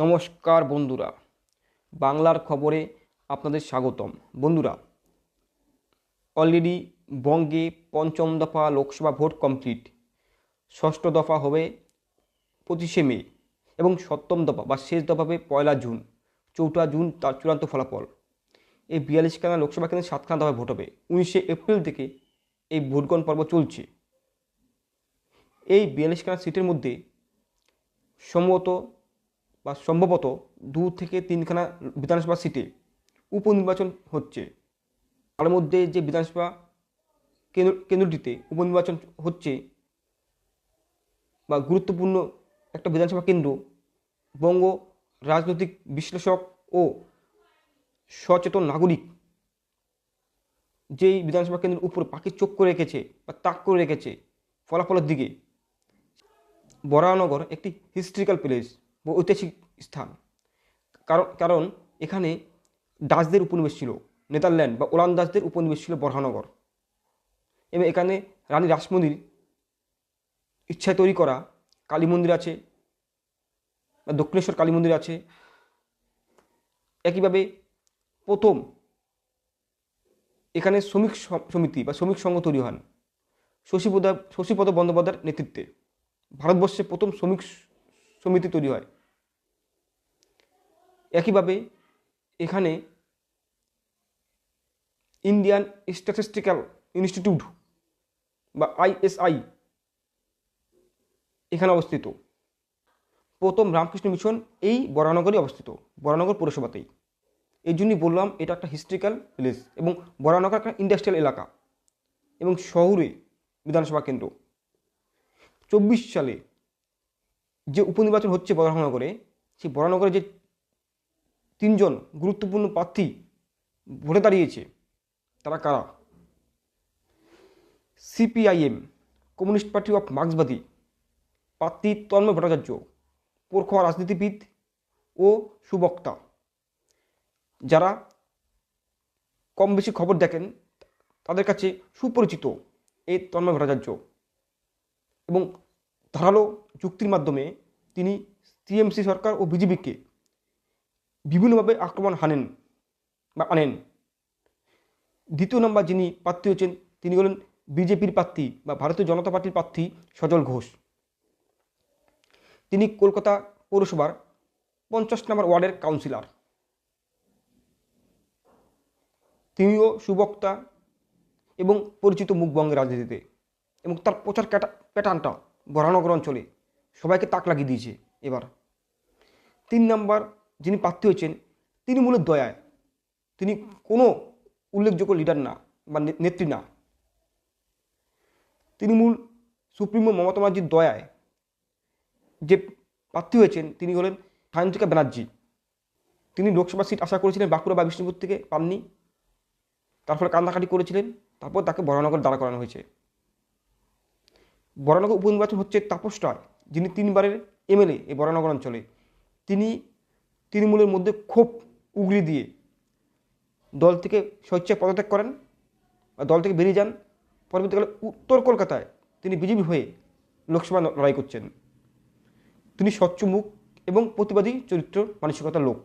নমস্কার বন্ধুরা, বাংলার খবরে আপনাদের স্বাগতম। বন্ধুরা অলরেডি বঙ্গে পঞ্চম দফা লোকসভা ভোট কমপ্লিট ষষ্ঠ দফা হবে পঁচিশে মে এবং সপ্তম দফা বা শেষ দফা হবে পয়লা জুন, চৌঠা জুন তার চূড়ান্ত ফলাফল। এই বিয়াল্লিশখানা লোকসভা কেন্দ্রে সাতখানা দফায় ভোট হবে। উনিশে এপ্রিল থেকে এই ভোটগ্রহণ পর্ব চলছে। এই বিয়াল্লিশখানা সিটের মধ্যে সম্ভবত বা সম্ভবত দু থেকে তিনখানা বিধানসভা সিটে উপনির্বাচন হচ্ছে। তার মধ্যে যে বিধানসভা কেন্দ্র, কেন্দ্রটিতে উপনির্বাচন হচ্ছে বা গুরুত্বপূর্ণ একটা বিধানসভা কেন্দ্র, বঙ্গ রাজনৈতিক বিশ্লেষক ও সচেতন নাগরিক যেই বিধানসভা কেন্দ্রের উপর পাখির চোখ করে রেখেছে বা তাক করে রেখেছে, ফলাফলের দিকে বরানগর একটি হিস্ট্রিক্যাল প্লেস ঐতিহাসিক স্থান। কারণ কারণ এখানে ডাচদের উপনিবেশ ছিল, নেদারল্যান্ড বা ওলান্দাজদের উপনিবেশ ছিল বরহানগর। এবং এখানে রানী রাসমন্দির ইচ্ছায় তৈরি করা কালী মন্দির আছে দক্ষিণেশ্বর কালী মন্দির আছে। একইভাবে প্রথম এখানে শ্রমিক সমিতি বা শ্রমিক সংঘ তৈরি হন, শশীপদ শশীপদ বন্দ্যোপাধ্যায়ের নেতৃত্বে। ভারতবর্ষে প্রথম শ্রমিক সমিতি তৈরি হয়। একইভাবে এখানে ইন্ডিয়ান স্ট্যাটিস্টিক্যাল ইনস্টিটিউট বা আইএসআই এখানে অবস্থিত। প্রথম রামকৃষ্ণ মিশন এই বরানগরে অবস্থিত, বরানগর পৌরসভাতেই। এই জন্যই বললাম, এটা একটা হিস্ট্রিক্যাল প্লেস এবং বরানগর একটা ইন্ডাস্ট্রিয়াল এলাকা এবং শহরে বিধানসভা কেন্দ্র। চব্বিশ সালে যে উপনির্বাচন হচ্ছে বরানগরে সেই বরানগরে যে তিনজন গুরুত্বপূর্ণ প্রার্থী ভোটে দাঁড়িয়েছে, তারা কারা? সিপিআইএম, কমিউনিস্ট পার্টি অফ মার্ক্সবাদী, প্রার্থী তন্ময় ভট্টাচার্য, পোরখোয়া রাজনীতিবিদ ও সুবক্তা। যারা কম বেশি খবর দেখেন, তাদের কাছে সুপরিচিত এই তন্ময় ভট্টাচার্য। এবং ধারালো যুক্তির মাধ্যমে তিনি টিএমসি সরকার ও বিজেপিকে বিভিন্নভাবে আক্রমণ হানেন বা আনেন। দ্বিতীয় নম্বর যিনি প্রার্থী হচ্ছেন তিনি হলেন বিজেপির প্রার্থী বা ভারতীয় জনতা পার্টির প্রার্থী সজল ঘোষ। তিনি কলকাতা পৌরসভার পঞ্চাশ নম্বর ওয়ার্ডের কাউন্সিলর। তিনিও সুবক্তা এবং পরিচিত মুখ বঙ্গের রাজনীতিতে এবং তার প্রচার প্যাটার্নটা বরানগর অঞ্চলে সবাইকে তাক লাগিয়ে দিয়েছে এবার। তিন নাম্বার যিনি প্রার্থী হয়েছেন, তিনি মূলত দয়ায়। তিনি কোনো উল্লেখযোগ্য লিডার না বা নেত্রী না। তৃণমূল সুপ্রিমো মমতা ব্যানার্জির দয়ায়। যে প্রার্থী হয়েছেন, তিনি হলেন সায়ন্তিকা ব্যানার্জি। তিনি লোকসভা সিট আশা করেছিলেন বাঁকুড়া বা বিষ্ণুপুর থেকে পাননি। তারপরে কান্দাকাটি করেছিলেন। তারপর তাকে বরানগর দাঁড়া করানো হয়েছে। বরানগর উপনির্বাচন হচ্ছে তাপস যিনি তিনবারের এমএলএ এই বরানগর অঞ্চলে। তিনি তৃণমূলের মধ্যে ক্ষোভ উগড়ি দিয়ে দল থেকে স্বেচ্ছায় পদত্যাগ করেন বা দল থেকে বেরিয়ে যান। পরবর্তীকালে উত্তর কলকাতায় তিনি বিজেপি হয়ে লোকসভা লড়াই করছেন। তিনি স্বচ্ছ মুখ এবং প্রতিবাদী চরিত্র, মানসিকতার লোক।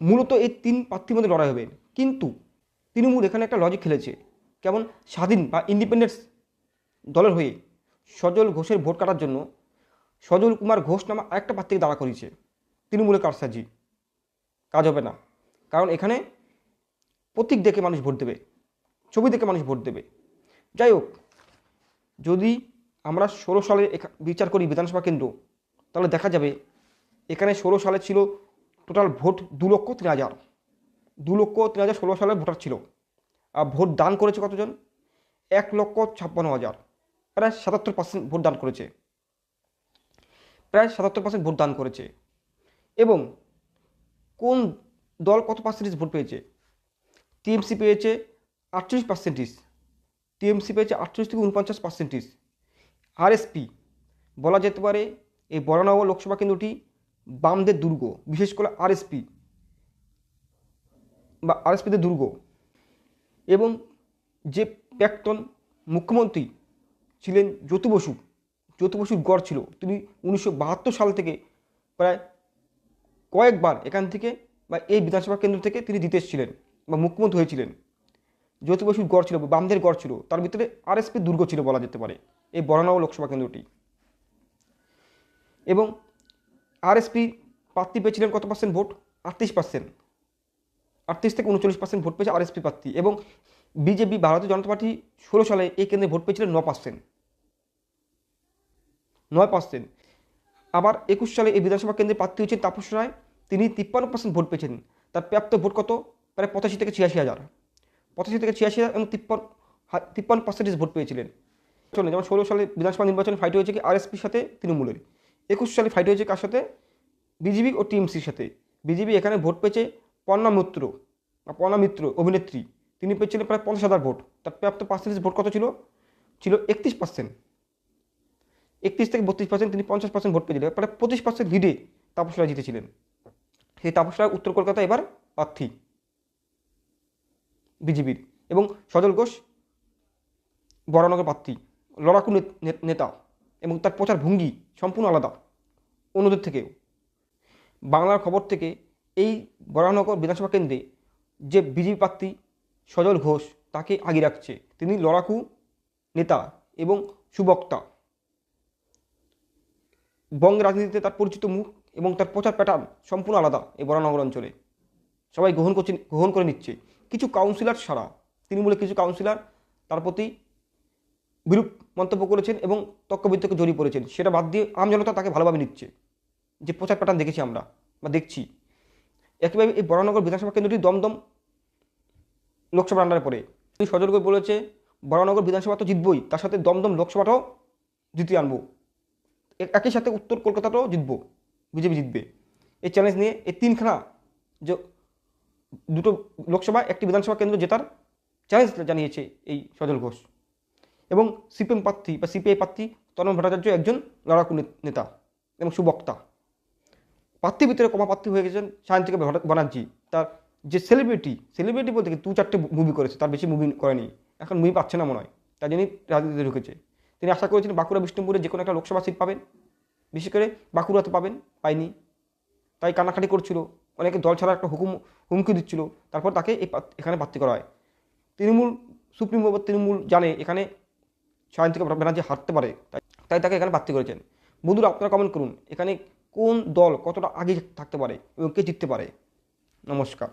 মূলত এই তিন প্রার্থীর মধ্যে লড়াই হবে। কিন্তু তৃণমূল এখানে একটা লজিক খেলেছে। কেমন স্বাধীন বা ইন্ডিপেন্ডেন্স দলের হয়ে সজল ঘোষের ভোট কাটার জন্য সজল কুমার ঘোষ নামা আরেকটা প্রার্থীকে দাঁড়া করিয়েছে তৃণমূলের কারসাজি। কাজ হবে না। কারণ এখানে প্রতীক দেখে মানুষ ভোট দেবে, ছবি দেখে মানুষ ভোট দেবে। যাই হোক, যদি আমরা ষোলো সালে বিচার করি বিধানসভা কেন্দ্র, তাহলে দেখা যাবে এখানে ষোলো সালে ছিল টোটাল ভোট দু লক্ষ তিন হাজার। দু লক্ষ তিন হাজার ষোলো সালের ভোটার ছিল। ভোট দান করেছে কতজন? এক লক্ষ ছাপ্পান্ন হাজার। প্রায় সাতাত্তর পার্সেন্ট ভোট দান করেছে। প্রায় সাতাত্তর পার্সেন্ট ভোট দান করেছে। এবং কোন দল কত পার্সেন্টেজ ভোট পেয়েছে? টিএমসি পেয়েছে আটচল্লিশ পার্সেন্টেজ টিএমসি পেয়েছে আটচল্লিশ থেকে উনপঞ্চাশ পার্সেন্টেজ আরএসপি বলা যেতে পারে এই বরানগর লোকসভা কেন্দ্রটি বামদের দুর্গ, বিশেষ করে আরএসপি বা আরএসপিদের দুর্গ। এবং যে প্রাক্তন মুখ্যমন্ত্রী ছিলেন জ্যোতি বসু, জ্যোতি বসুর গড় ছিল, তিনি উনিশশো বাহাত্তর সাল থেকে প্রায় কয়েকবার এখান থেকে বা এই বিধানসভা কেন্দ্র থেকে তিনি জিতে এসেছিলেন বা মুখ্যমন্ত্রী হয়েছিলেন। জ্যোতি বসুর গড় ছিল, বামদের গড় ছিল, তার ভিতরে আরএসপি দুর্গ ছিল বলা যেতে পারে, এই বরানগর লোকসভা কেন্দ্রটি। এবং আরএসপি প্রার্থী পেয়েছিলেন কত পার্সেন্ট ভোট? আটত্রিশ পার্সেন্ট আটত্রিশ থেকে উনচল্লিশ পার্সেন্ট ভোট পেয়েছে আরএসপি প্রার্থী এবং বিজেপি ভারতীয় জনতা পার্টি ষোলো সালে এই কেন্দ্রে ভোট পেয়েছিলেন ন পার্সেন্ট নয় পার্সেন্ট আবার একুশ সালে এই বিধানসভা কেন্দ্রে প্রার্থী হয়েছেন তাপস রায়। তিনি তিপ্পান্ন পার্সেন্ট ভোট পেয়েছেন। তার প্রাপ্ত ভোট কত? প্রায় পঁচাশি থেকে ছিয়াশি হাজার। পঁচাশি থেকে ছিয়াশি হাজার এবং তিপ্পান্ন তিপ্পান্ন পার্সেন্টেজ ভোট পেয়েছিলেন। চলে যেমন ষোলো সালে বিধানসভা নির্বাচনে ফাইট হয়েছে কি আরএসপির সাথে? তৃণমূলের একুশ সালে ফাইট হয়েছে কার সাথে? বিজেপি ও টিএমসির সাথে। বিজেপি এখানে ভোট পেয়েছে পর্ণা মিত্র পর্ণা মিত্র অভিনেত্রী, তিনি পেয়েছিলেন প্রায় পঞ্চাশ হাজার ভোট। তার প্রাপ্ত পার্সেন্টেজ ভোট কত ছিল? ছিল একত্রিশ পার্সেন্ট একত্রিশ থেকে বত্রিশ পার্সেন্ট তিনি পঞ্চাশ পার্সেন্ট ভোট পেয়েছিলেন। প্রায় পঁচিশ পার্সেন্ট লিডে তাপস রায় জিতেছিলেন। সেই তাপস রায় উত্তর কলকাতা এবার প্রার্থী বিজেপির এবং সজল ঘোষ বরানগর প্রার্থী, লড়াকু নেতা এবং তার প্রচার ভঙ্গি সম্পূর্ণ আলাদা। অন্যদের থেকেও। বাংলার খবর থেকে এই বরানগর বিধানসভা কেন্দ্রে যে বিজেপি প্রার্থী সজল ঘোষ তাকে আগে রাখছে। তিনি লড়াকু নেতা এবং সুবক্তা। বঙ্গের রাজনীতিতে তার পরিচিত মুখ এবং তার প্রচার প্যাটার্ন সম্পূর্ণ আলাদা এই বরানগর অঞ্চলে। সবাই গ্রহণ করছে, গ্রহণ করে নিচ্ছে। কিছু কাউন্সিলর ছাড়া, তৃণমূলের কিছু কাউন্সিলর তার প্রতি বিরূপ মন্তব্য করেছেন এবং তর্কবিতর্কে জড়িয়ে পড়েছেন। সেটা বাদ দিয়ে আম জনতা তাকে ভালোভাবে নিচ্ছে। যে প্রচার প্যাটার্ন দেখেছি আমরা বা দেখছি। একইভাবে এই বরানগর বিধানসভা কেন্দ্রটি দমদম লোকসভার আন্ডারে পড়ে। তিনি সজল করে বলেছে, বরানগর বিধানসভা তো জিতবই, তার সাথে দমদম লোকসভাটাও জিতিয়ে আনব। একই সাথে উত্তর কলকাতাটাও জিতবো, বিজেপি জিতবে। এই চ্যালেঞ্জ নিয়ে এই তিনখানা যে দুটো লোকসভা, একটি বিধানসভা কেন্দ্র জেতার চ্যালেঞ্জ জানিয়েছে এই সজল ঘোষ। এবং সিপিএম প্রার্থী বা সিপিআই প্রার্থী তরুণ ভট্টাচার্য একজন লড়াকু নেতা এবং সুবক্তা। প্রার্থীর ভিতরে কমা হয়ে গেছেন, সায়ন্তিকা ব্যানার্জি তার যে সেলিব্রিটি সেলিব্রিটি বলতে দু চারটে মুভি করেছে, তার বেশি মুভি করেনি। এখন মুভি পাচ্ছে না মনে হয় তাই জন্যই রাজনীতিতে ঢুকেছে। তিনি আশা করেছিলেন বাঁকুড়া, বিষ্ণুপুরে যে কোনো একটা লোকসভা সিট পাবেন। বিশেষ করে বাঁকুড়াতে পাবেন, পায়নি। তাই কান্নাকাটি করছিল, অনেকে দল ছাড়া একটা হুকুম, হুমকি দিচ্ছিল, তারপর তাকে এই এখানে প্রার্থী করা হয়। তৃণমূল, সুপ্রিম বা তৃণমূল জানে, এখানে সায়ন্তিকা ব্যানার্জি হারতে পারে, তাই তাকে এখানে প্রার্থী করেছেন। বন্ধুরা, আপনারা কমেন্ট করুন, এখানে কোন দল কতটা আগে থাকতে পারে এবং কে জিততে পারে? নমস্কার।